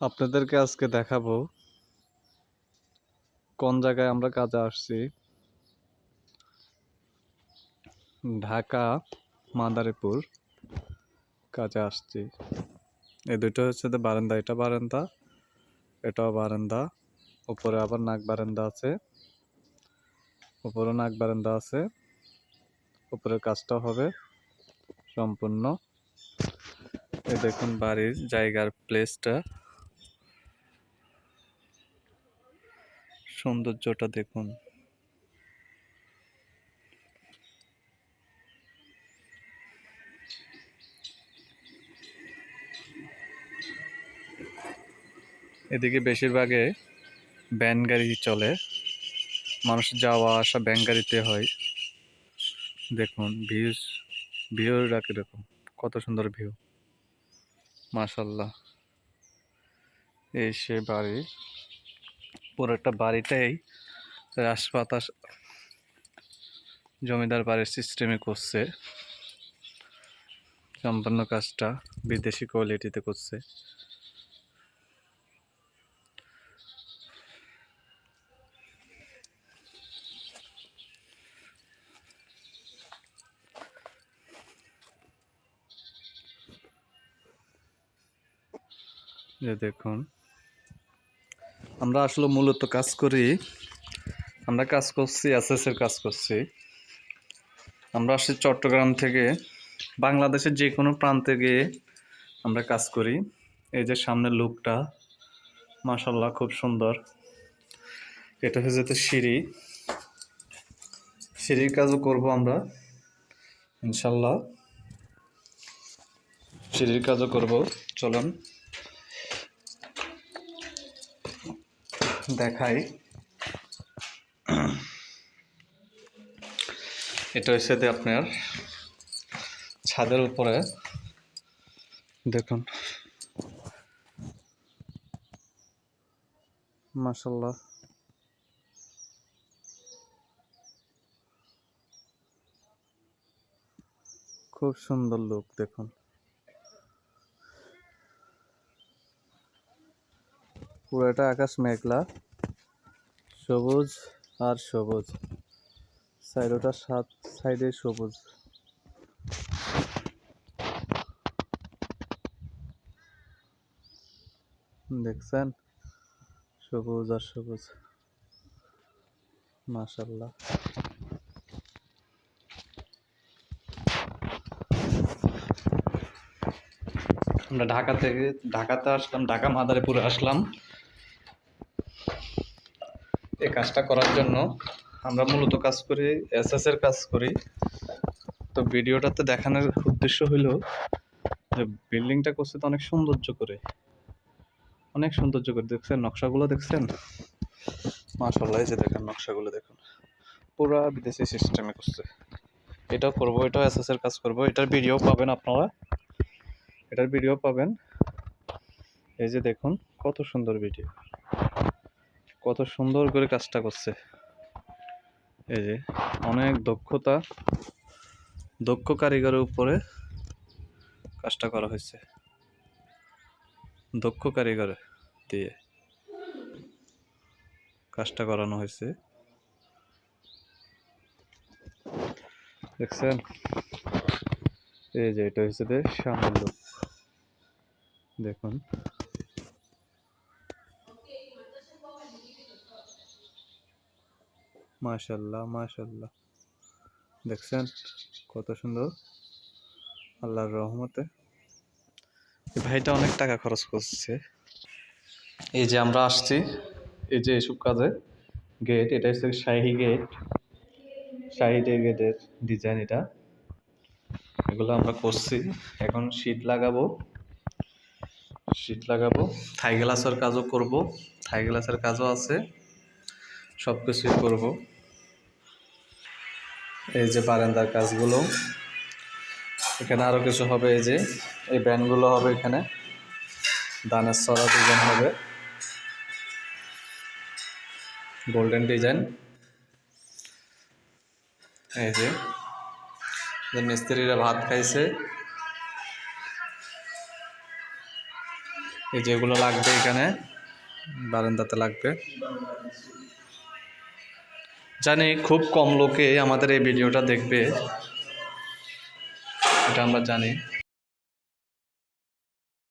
আপনাদেরকে আজকে দেখাবো কোন জায়গায় আমরা কাজে আসছি। ঢাকা, মাদারীপুর কাজে আসছি। এই দুটো হচ্ছে বারান্দা, এটা বারান্দা, এটাও বারান্দা, উপরে আবার নাক বারান্দা আছে উপরে নাক বারান্দা আছে, উপরের কাজটা হবে সম্পূর্ণ। এই দেখুন বাড়ির জায়গার প্লেসটা সৌন্দর্যটা দেখুন। এদিকে বেশিরভাগে ব্যান গাড়ি চলে। মানুষ যাওয়া আসা ব্যান গাড়িতে হয়। দেখুন, ভিউজ, ভিউটা কীরকম, কত সুন্দর ভিউ। মাশাল্লাহ এই সে বাড়ি। পুরোটা বাড়িটাই রাজপাতা জমিদার বাড়ির সিস্টেমে করছে। সম্পূর্ণ কাজটা বিদেশি কোয়ালিটিতে করছে। যে দেখুন আমরা আসলে মূলত কাজ করি, আমরা কাজ করছি এসএস এর কাজ করছি। আমরা আসছি চট্টগ্রাম থেকে, বাংলাদেশের যে কোনো প্রান্তে গিয়ে আমরা কাজ করি। এই যে সামনের লুকটা মাশাল্লাহ খুব সুন্দর। এটা হচ্ছে তো সিঁড়ি। সিঁড়ির কাজও করব আমরা ইনশাল্লাহ সিঁড়ির কাজও করব, চলুন। দেখাই। এটা হচ্ছে যে আপনার ছাদের উপরে দেখুন। মাসাল্লাহ খুব সুন্দর লোক দেখুন। পুরোটা আকাশ মেঘলা, সবুজ আর সবুজ। সাইডটা সাত সাইডে সবুজ। দেখছেন? সবুজ আর সবুজ। মাশাল্লাহ আমরা ঢাকা থেকে ঢাকাতে আসলাম, ঢাকা মাদারীপুরে আসলাম। এই কাজটা করার জন্য আমরা মূলত কাজ করি, এসএস এর কাজ করি। তো ভিডিওটাতে দেখানোর উদ্দেশ্য হলো যে বিল্ডিংটা করছে তো অনেক সৌন্দর্য করে। অনেক সৌন্দর্য করে। দেখছেন নকশাগুলো দেখছেন? মাশাল্লাহ এই যে দেখেন নকশাগুলো দেখুন। পুরা বিদেশি সিস্টেমে করছে। এটাও করব, এটাও এসএস এর কাজ করব। এটার ভিডিও পাবেন আপনারা। এটার ভিডিও পাবেন। এই যে দেখুন, কত সুন্দর ভিডিও কত সুন্দর করে কাজটা করছে। এই যে, অনেক দক্ষতা, দক্ষ কারিগরের উপরে কাজটা করা হয়েছে। দক্ষ কারিগর দিয়ে কাজটা করানো হয়েছে। দেখছেন? এই যে, এটা হচ্ছে যে, সামনের দেখুন। মাশাল্লাহ মাশাল্লাহ। দেখছেন কত সুন্দর? আল্লাহর রহমতে। ভাইটা অনেক টাকা খরচ করছে। এই যে আমরা আসছি, এই যে এসব কাজে। গেট এটা হচ্ছে শাহি গেট শাহি গেটের ডিজাইন এটা। এগুলো আমরা করছি। এখন শীত লাগাবো। শীত লাগাবো। থাই গ্লাসের কাজও করব। থাই গ্লাসের কাজও আছে। সব কিছুই করব। এই যে বারান্দার কাজগুলো। এখানে আরও কিছু হবে, এই যে, এই ব্যান্ডগুলো হবে এখানে। দানের সরা ডিজাইন হবে। গোল্ডেন ডিজাইন এই যে মিস্ত্রিরা ভাত খাইছে। এই যেগুলো লাগবে এখানে। বারান্দাতে লাগবে। জানি খুব কম লোকে আমাদের এই ভিডিওটা দেখবে এটা আমরা জানি।